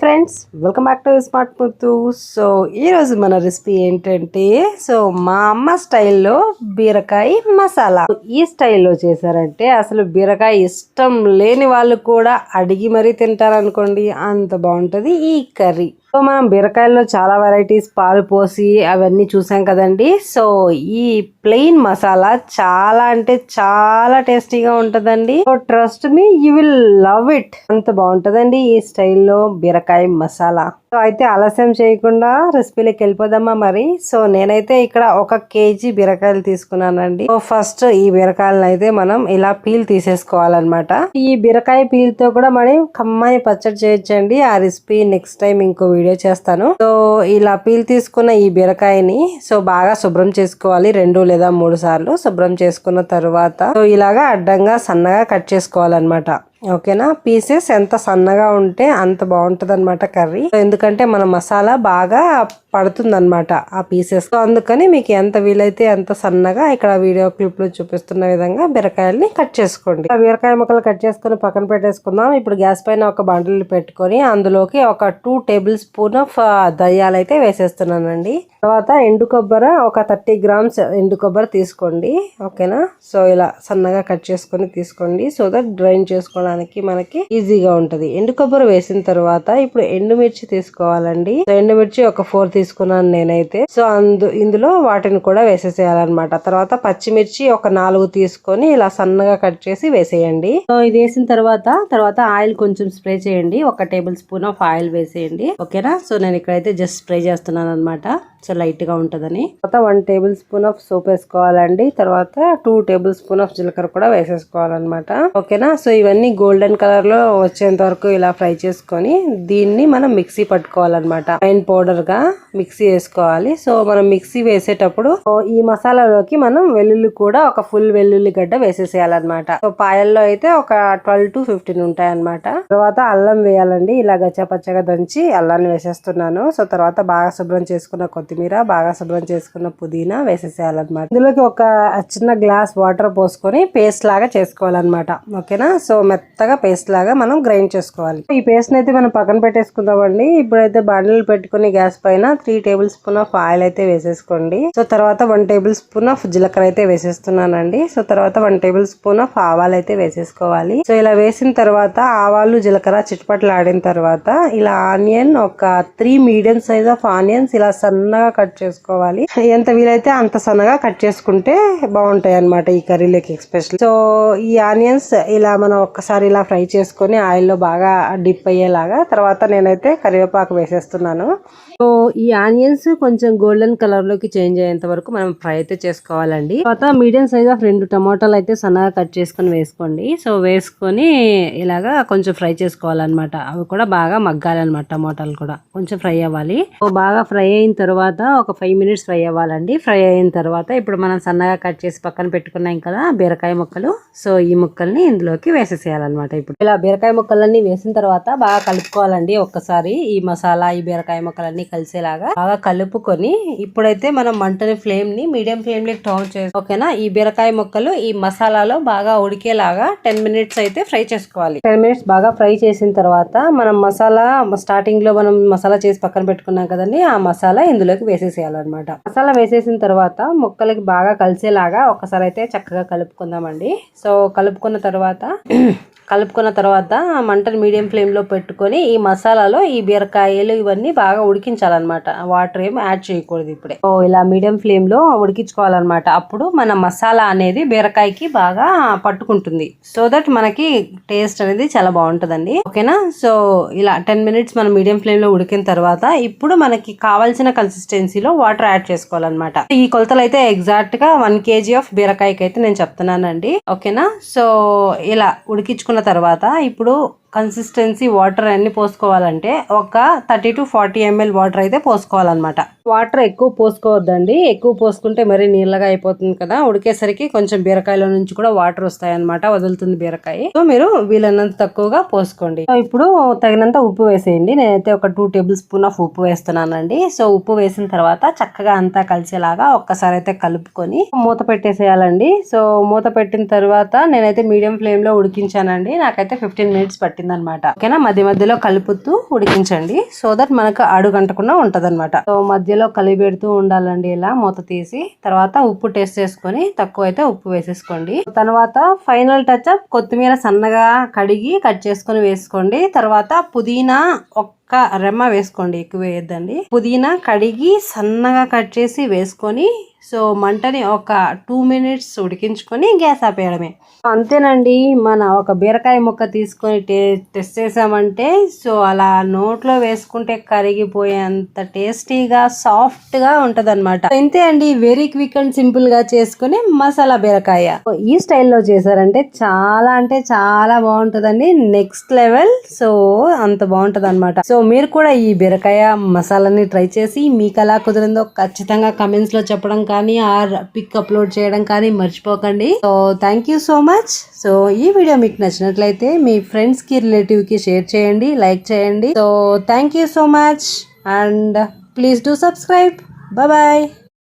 Friends welcome back to smart Muthu so ఈరోజు మన recipe ఏంటంటే సో మా అమ్మ స్టైల్లో బీరకాయ మసాలా. ఈ స్టైల్లో చేశారంటే అసలు బీరకాయ ఇష్టం లేని వాళ్ళు కూడా అడిగి మరీ తింటారనుకోండి అంత బాగుంటుంది ఈ కర్రీ. సో మనం బీరకాయల్లో చాలా వెరైటీస్ పాలు పోసి అవన్నీ చూసాం కదండి. సో ఈ ప్లెయిన్ మసాలా చాలా అంటే చాలా టేస్టీగా ఉంటుందండి. So trust me you will love it అంత బాగుంటుందండి ఈ స్టైల్లో బీరకాయ మసాలా సో అయితే ఆలస్యం చేయకుండా రెసిపీలోకి వెళ్ళిపోదామా మరి? సో నేనైతే ఇక్కడ ఒక కేజీ బీరకాయలు తీసుకున్నానండి. సో ఫస్ట్ ఈ బీరకాయలను అయితే మనం ఇలా పీల్ తీసేసుకోవాలన్నమాట. ఈ బీరకాయ పీల్తో కూడా మనం కమ్మాయి పచ్చడి చేయొచ్చండి. ఆ రెసిపీ నెక్స్ట్ టైం ఇంకో వీడియో చేస్తాను. సో ఇలా పీల్ తీసుకున్న ఈ బీరకాయని సో బాగా శుభ్రం చేసుకోవాలి రెండు లేదా మూడు సార్లు శుభ్రం చేసుకున్న తర్వాత. సో ఇలాగా అడ్డంగా సన్నగా కట్ చేసుకోవాలన్నమాట. ఓకేనా? పీసెస్ ఎంత సన్నగా ఉంటే అంత బాగుంటుంది అనమాట కర్రీ. ఎందుకంటే మన మసాలా బాగా పడుతుంది అనమాట ఆ పీసెస్. అందుకని మీకు ఎంత వీలైతే ఎంత సన్నగా ఇక్కడ వీడియో క్లిప్లో చూపిస్తున్న విధంగా బీరకాయల్ని కట్ చేసుకోండి. ఆ బీరకాయ ముక్కలు కట్ చేసుకుని పక్కన పెట్టేసుకుందాం. ఇప్పుడు గ్యాస్ పైన ఒక బండలు పెట్టుకొని అందులోకి ఒక టూ టేబుల్ స్పూన్ ఆఫ్ దయ్యాలు అయితే వేసేస్తున్నానండి. తర్వాత ఎండు కొబ్బరి ఒక థర్టీ గ్రామ్స్ ఎండు కొబ్బరి తీసుకోండి. ఓకేనా? సో ఇలా సన్నగా కట్ చేసుకొని తీసుకోండి. సో దట్ డ్రైన్ చేసుకోవడానికి మనకి ఈజీగా ఉంటది. ఎండు కొబ్బరి వేసిన తర్వాత ఇప్పుడు ఎండుమిర్చి తీసుకోవాలండి. ఎండుమిర్చి ఒక ఫోర్ తీసుకున్నాను నేనైతే. సో అందు ఇందులో వాటిని కూడా వేసేసేయాలన్నమాట. తర్వాత పచ్చిమిర్చి ఒక నాలుగు తీసుకొని ఇలా సన్నగా కట్ చేసి వేసేయండి. సో ఇది వేసిన తర్వాత తర్వాత ఆయిల్ కొంచెం స్ప్రే చేయండి. ఒక టేబుల్ స్పూన్ ఆఫ్ ఆయిల్ వేసేయండి. ఓకేనా? సో నేను ఇక్కడైతే జస్ట్ స్ప్రే చేస్తున్నాను అనమాట సో లైట్గా ఉంటుందని. తర్వాత one table spoon of soap వేసుకోవాలండి. తర్వాత టూ టేబుల్ స్పూన్ ఆఫ్ జీలకర్ర కూడా వేసేసుకోవాలన్నమాట. ఓకేనా? సో ఇవన్నీ గోల్డెన్ కలర్లో వచ్చేంత వరకు ఇలా ఫ్రై చేసుకొని దీన్ని మనం మిక్సీ పట్టుకోవాలన్నమాట. ఫైన్ పౌడర్గా మిక్సీ వేసుకోవాలి. సో మనం మిక్సీ వేసేటప్పుడు ఈ మసాలాలోకి మనం వెల్లుల్లి కూడా ఒక ఫుల్ వెల్లుల్లి గడ్డ వేసేసేయాలన్నమాట. సో పాయల్లో అయితే ఒక ట్వెల్వ్ టు ఫిఫ్టీన్ ఉంటాయన్నమాట. తర్వాత అల్లం వేయాలండి. ఇలా గచ్చపచ్చగా దంచి అల్లాన్ని వేసేస్తున్నాను. సో తర్వాత బాగా శుభ్రం చేసుకున్న కొత్తిమీర బాగా శుభ్రం చేసుకున్న పుదీనా వేసేసేయాలన్నమాట. ఇందులోకి ఒక చిన్న గ్లాస్ వాటర్ పోసుకొని పేస్ట్ లాగా చేసుకోవాలన్నమాట. ఓకేనా? సో మెత్తగా పేస్ట్ లాగా మనం గ్రైండ్ చేసుకోవాలి. ఈ పేస్ట్ అయితే మనం పక్కన పెట్టేసుకుందామండి. ఇప్పుడైతే బండలు పెట్టుకుని గ్యాస్ పైన three table spoon of oil అయితే వేసేసుకోండి. సో తర్వాత వన్ టేబుల్ స్పూన్ ఆఫ్ జీలకర్ర అయితే వేసేస్తున్నానండి. సో తర్వాత వన్ టేబుల్ స్పూన్ ఆఫ్ ఆవాలు అయితే వేసేసుకోవాలి. సో ఇలా వేసిన తర్వాత ఆవాలు జీలకర్ర చిట్పట్లు ఆడిన తర్వాత ఇలా ఆనియన్ ఒక three medium size of onions ఇలా సన్నగా కట్ చేసుకోవాలి. ఎంత వీలైతే అంత సన్నగా కట్ చేసుకుంటే బాగుంటాయి అనమాట ఈ కర్రీలోకి ఎక్స్పెషల్ సో ఈ ఆనియన్స్ ఇలా మనం ఒక్కసారి ఇలా ఫ్రై చేసుకొని ఆయిల్లో బాగా డిప్ అయ్యేలాగా తర్వాత నేనైతే కరివేపాకు వేసేస్తున్నాను. సో ఈ ఆనియన్స్ కొంచెం గోల్డెన్ కలర్లోకి చేంజ్ అయ్యేంత వరకు మనం ఫ్రై అయితే చేసుకోవాలండి. తర్వాత మీడియం సైజ్ ఆఫ్ రెండు టమాటాలు అయితే సన్నగా కట్ చేసుకొని వేసుకోండి. సో వేసుకొని ఇలాగా కొంచెం ఫ్రై చేసుకోవాలన్నమాట. అవి కూడా బాగా మగ్గాలన్నమాట టమాటాలు కూడా. కొంచెం ఫ్రై అవ్వాలి. సో బాగా ఫ్రై అయిన తర్వాత ఒక ఫైవ్ మినిట్స్ ఫ్రై అవ్వాలండి. ఫ్రై అయిన తర్వాత ఇప్పుడు మనం సన్నగా కట్ చేసి పక్కన పెట్టుకున్నాం కదా బీరకాయ ముక్కలు. సో ఈ ముక్కల్ని ఇందులోకి వేసేసేయాలన్నమాట. ఇప్పుడు ఇలా బీరకాయ ముక్కలన్నీ వేసిన తర్వాత బాగా కలుపుకోవాలండి ఒక్కసారి. ఈ మసాలా ఈ బీరకాయ ముక్కలన్నీ కలిసేలాగా బాగా కలుపుకొని ఇప్పుడైతే మనం మంటని ఫ్లేమ్ని మీడియం ఫ్లేమ్లో టర్న్ చేసి ఓకేనా? ఈ బీరకాయ ముక్కలు ఈ మసాలాలో బాగా ఉడికేలాగా టెన్ మినిట్స్ అయితే ఫ్రై చేసుకోవాలి. టెన్ మినిట్స్ బాగా ఫ్రై చేసిన తర్వాత మనం మసాలా స్టార్టింగ్లో మనం మసాలా చేసి పక్కన పెట్టుకున్నాం కదండి ఆ మసాలా ఇందులోకి వేసేసేయాలన్నమాట. మసాలా వేసేసిన తర్వాత ముక్కలకి బాగా కలిసేలాగా ఒకసారి అయితే చక్కగా కలుపుకుందామండి. సో కలుపుకున్న తర్వాత కలుపుకున్న తర్వాత మంటను మీడియం ఫ్లేమ్లో పెట్టుకొని ఈ మసాలాలో ఈ బీరకాయలు ఇవన్నీ బాగా ఉడికించాలన్నమాట. వాటర్ ఏమి యాడ్ చేయకూడదు ఇప్పుడే. ఓ ఇలా మీడియం ఫ్లేమ్లో ఉడికించుకోవాలన్నమాట. అప్పుడు మన మసాలా అనేది బీరకాయకి బాగా పట్టుకుంటుంది. సో దట్ మనకి టేస్ట్ అనేది చాలా బాగుంటుందండి. ఓకేనా? సో ఇలా టెన్ మినిట్స్ మనం మీడియం ఫ్లేమ్లో ఉడికిన తర్వాత ఇప్పుడు మనకి కావాల్సిన కన్సిస్టెన్సీలో వాటర్ యాడ్ చేసుకోవాలన్నమాట. ఈ కొలతలు అయితే ఎగ్జాక్ట్గా వన్ కేజీ ఆఫ్ బీరకాయకి అయితే నేను చెప్తున్నానండి. ఓకేనా? సో ఇలా ఉడికించుకున్న తర్వాత ఇప్పుడు కన్సిస్టెన్సీ వాటర్ అన్ని పోసుకోవాలంటే ఒక thirty to forty ML water అయితే పోసుకోవాలన్నమాట. వాటర్ ఎక్కువ పోసుకోవద్దండి. ఎక్కువ పోసుకుంటే మరీ నీళ్ళగా అయిపోతుంది కదా. ఉడికేసరికి కొంచెం బీరకాయలో నుంచి కూడా వాటర్ వస్తాయి అనమాట వదులుతుంది బీరకాయ. సో మీరు వీలైనంత తక్కువగా పోసుకోండి. ఇప్పుడు తగినంత ఉప్పు వేసేయండి. నేనైతే ఒక టూ టేబుల్ స్పూన్ ఆఫ్ ఉప్పు వేస్తున్నానండి. సో ఉప్పు వేసిన తర్వాత చక్కగా అంతా కలిసేలాగా ఒక్కసారి అయితే కలుపుకొని మూత పెట్టేసేయాలండి. సో మూత పెట్టిన తర్వాత నేనైతే మీడియం ఫ్లేమ్లో ఉడికించానండి. నాకైతే ఫిఫ్టీన్ మినిట్స్ పట్టింది. పట్టిందనమాట. ఓకేనా? మధ్య మధ్యలో కలుపుతూ ఉడికించండి. సో దట్ మనకు అడుగంటకుండా ఉంటుంది అనమాట సో మధ్యలో కలిపెడుతూ ఉండాలండి ఇలా మూత తీసి. తర్వాత ఉప్పు టేస్ట్ చేసుకొని తక్కువ అయితే ఉప్పు వేసేసుకోండి. తర్వాత ఫైనల్ టచ్ అప్ కొత్తిమీర సన్నగా కడిగి కట్ చేసుకొని వేసుకోండి. తర్వాత పుదీనా ఒక్క రెమ్మ వేసుకోండి ఎక్కువ వేయద్దండి. పుదీనా కడిగి సన్నగా కట్ చేసి వేసుకొని సో మంటని ఒక టూ మినిట్స్ ఉడికించుకొని గ్యాస్ ఆపేయడమే. అంతేనండి మన ఒక బీరకాయ ముక్క తీసుకొని టే టెస్ట్ చేసామంటే సో అలా నోట్లో వేసుకుంటే కరిగిపోయేంత టేస్టీగా సాఫ్ట్గా ఉంటుంది అనమాట అంతే అండి వెరీ క్విక్ అండ్ సింపుల్గా చేసుకుని మసాలా బీరకాయ. ఈ స్టైల్లో చేశారంటే చాలా అంటే చాలా బాగుంటుందండి నెక్స్ట్ లెవెల్. సో అంత బాగుంటుంది అనమాట సో మీరు కూడా ఈ బీరకాయ మసాలాని ట్రై చేసి మీకు ఎలా కుదిరిందో ఖచ్చితంగా కమెంట్స్లో చెప్పడం కానీ ఆర్ పిక్ అప్లోడ్ చేయడం కానీ మర్చిపోకండి. So thank you so much so ఈ వీడియో మీకు నచ్చినట్లయితే మీ ఫ్రెండ్స్కి రిలేటివ్కి షేర్ చేయండి లైక్ చేయండి. So thank you so much and please do subscribe bye